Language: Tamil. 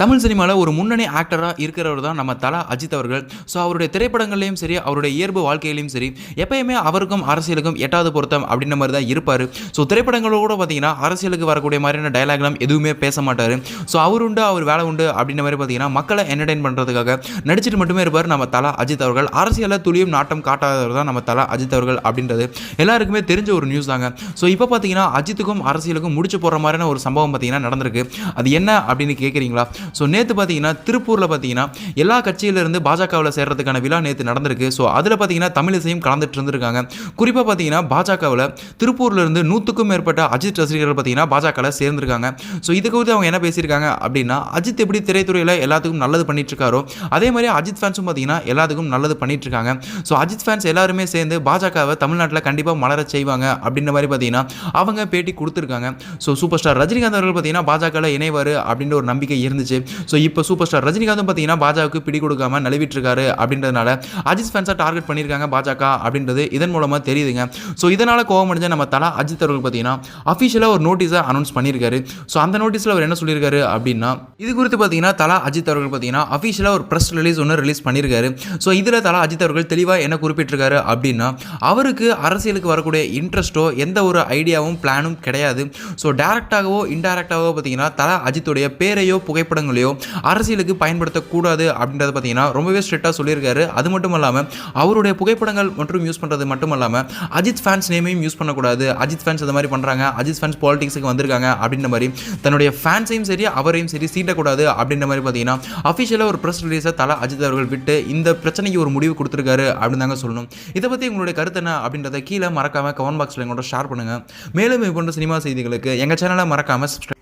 தமிழ் சினிமாவில் ஒரு முன்னணி ஆக்டராக இருக்கிறவர் தான் நம்ம தலா அஜித் அவர்கள். ஸோ அவருடைய திரைப்படங்கள்லையும் சரி அவருடைய இயல்பு வாழ்க்கையிலையும் சரி எப்பயுமே அவருக்கும் அரசியலுக்கும் எட்டாவது பொருத்தம் அப்படின்ற மாதிரி தான் இருப்பார். ஸோ திரைப்படங்களோட கூட பார்த்தீங்கன்னா அரசியலுக்கு வரக்கூடிய மாதிரியான டைலாக்லாம் எதுவுமே பேச மாட்டார். ஸோ அவர் உண்டு அவர் வேலை உண்டு அப்படின்ற மாதிரி பார்த்தீங்கன்னா மக்களை என்டர்டைன் பண்ணுறதுக்காக நடிச்சிட்டு மட்டுமே இருப்பார் நம்ம தலா அஜித் அவர்கள். அரசியலில் துளியும் நாட்டம் காட்டாதவர் தான் நம்ம தலா அஜித் அவர்கள் அப்படின்றது எல்லாருக்குமே தெரிஞ்ச ஒரு நியூஸ் தாங்க. ஸோ இப்போ பார்த்தீங்கன்னா அஜித்துக்கும் அரசியலுக்கும் முடிச்சு போகிற மாதிரியான ஒரு சம்பவம் பார்த்தீங்கன்னா நடந்திருக்கு. அது என்ன அப்படின்னு கேட்குறீங்களா ஸோ நேற்று பார்த்தீங்கன்னா திருப்பூரில் பார்த்தீங்கன்னா எல்லா கட்சியிலிருந்து பாஜகவில் சேர்றதுக்கான விழா நேற்று நடந்திருக்கு. ஸோ அதில் பார்த்தீங்கன்னா தமிழிசையும் கலந்துட்டு இருந்திருக்காங்க. குறிப்பாக பார்த்தீங்கன்னா பாஜகவில் திருப்பூர்லேருந்து நூற்றுக்கும் மேற்பட்ட அஜித் ரசிகர்கள் பார்த்தீங்கன்னா பாஜகவில் சேர்ந்திருக்காங்க. ஸோ இது குறித்து அவங்க என்ன பேசியிருக்காங்க அப்படின்னா அஜித் எப்படி திரைத்துறையில் எல்லாத்துக்கும் நல்லது பண்ணிட்டு இருக்காரோ அதே மாதிரி அஜித் ஃபேன்ஸும் பார்த்தீங்கன்னா எல்லாத்துக்கும் நல்லது பண்ணிட்டு இருக்காங்க ஸோ அஜித் ஃபேன்ஸ் எல்லாருமே சேர்ந்து பாஜகவை தமிழ்நாட்டில் கண்டிப்பாக மலர செய்வாங்க அப்படின்ற மாதிரி பார்த்தீங்கன்னா அவங்க பேட்டி கொடுத்துருக்காங்க. ஸோ சூப்பர் ஸ்டார் ரஜினிகாந்த் அவர்கள் பார்த்தீங்கன்னா பாஜகவில் இணைவார் அப்படின்ற ஒரு நம்பிக்கை இருந்துச்சு. ஸோ இப்போ சூப்பர் ஸ்டார் ரஜினிகாந்தும் பார்த்தீங்கன்னா பாஜகவுக்கு பிடி கொடுக்காம நழுவிட்டு இருக்காரு அப்படின்றதுனால அஜித் ஃபேன்ஸாக டார்கெட் பண்ணியிருக்காங்க பாஜக அப்படின்றது இதன் மூலமாக தெரியுதுங்க. ஸோ இதனால் கோவம் அடைஞ்ச நம்ம தலா அஜித் அவர்கள் பார்த்தீங்கன்னா அஃபிஷியலாக ஒரு நோட்டீஸை அனௌன்ஸ் பண்ணியிருக்காரு. ஸோ அந்த நோட்டீஸில் அவர் என்ன சொல்லியிருக்காரு அப்படின்னா இது குறித்து பார்த்தீங்கன்னா தலா அஜித் அவர்கள் பார்த்தீங்கன்னா அஃபிஷியலாக ஒரு ப்ரெஸ் ரிலீஸ் ஒன்று ரிலீஸ் பண்ணியிருக்காரு. ஸோ இதில் தலா அஜித் அவர்கள் தெளிவாக என்ன குறிப்பிட்டிருக்காரு அப்படின்னா அவருக்கு அரசியலுக்கு வரக்கூடிய இன்ட்ரெஸ்ட்டோ எந்த ஒரு ஐடியாவும் பிளானும் கிடையாது. ஸோ டேரெக்டாகவோ இன்டெரக்டாகவோ பார்த்தீங்கன்னா தலா அஜித்துடைய பேரையோ புகைப்படம் புகைப்படங்களையோ அரசியலுக்கு பயன்படுத்தக்கூடாது அப்படின்றத பார்த்தீங்கன்னா ரொம்பவே ஸ்ட்ரிக்டாக சொல்லியிருக்காரு. அது மட்டும் இல்லாமல் அவருடைய புகைப்படங்கள் மற்றும் யூஸ் பண்ணுறது மட்டும் இல்லாமல் அஜித் ஃபேன்ஸ் நேமையும் யூஸ் பண்ணக்கூடாது. அஜித் ஃபேன்ஸ் இந்த மாதிரி பண்ணுறாங்க அஜித் ஃபேன்ஸ் பாலிடிக்ஸுக்கு வந்திருக்காங்க அப்படின்ற மாதிரி தன்னுடைய ஃபேன்ஸையும் சரி அவரையும் சரி சீண்டக்கூடாது அப்படின்ற மாதிரி பார்த்தீங்கன்னா அஃபிஷியலாக ஒரு ப்ரெஸ் ரிலீஸை தலை அஜித் அவர்கள் விட்டு இந்த பிரச்சனைக்கு ஒரு முடிவு கொடுத்துருக்காரு அப்படின்னு தாங்க சொல்லணும். இதை பற்றி உங்களுடைய கருத்து என்ன அப்படின்றத கீழே மறக்காமல் கமெண்ட் பாக்ஸில் எங்களோட ஷேர் பண்ணுங்கள் மேலும் இது போன்ற சினிமா செய்திகளுக்கு எங்கள் சேனலை மறக்காமல் சப்ஸ்கிரைப்